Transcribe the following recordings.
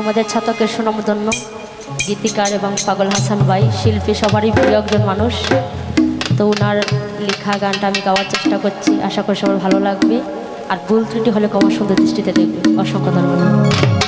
আমাদের ছাতকের সুনামধন্য গীতিকার এবং পাগল হাসান ভাই, শিল্পী সবারই প্রিয় একজন মানুষ। তো ওনার লেখা গানটা আমি গাওয়ার চেষ্টা করছি, আশা করি সবার ভালো লাগবে। আর ভুল ত্রুটি হলে কমার সুন্দর দৃষ্টিতে দেখবে অসংখ্য ধন্যবাদ।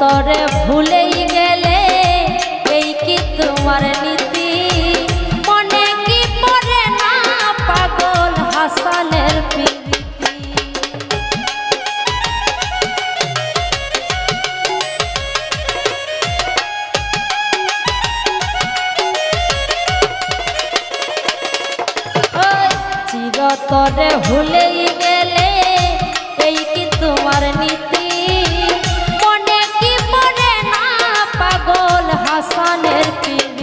তরে ভুলেই গেলে, এই কি তোমার নীতি? মনে কি পরে না পাগল হাসানের পিড়ি তরে ভুলেই গেলে, এই কি তোমার নীতি? হাসানের পীর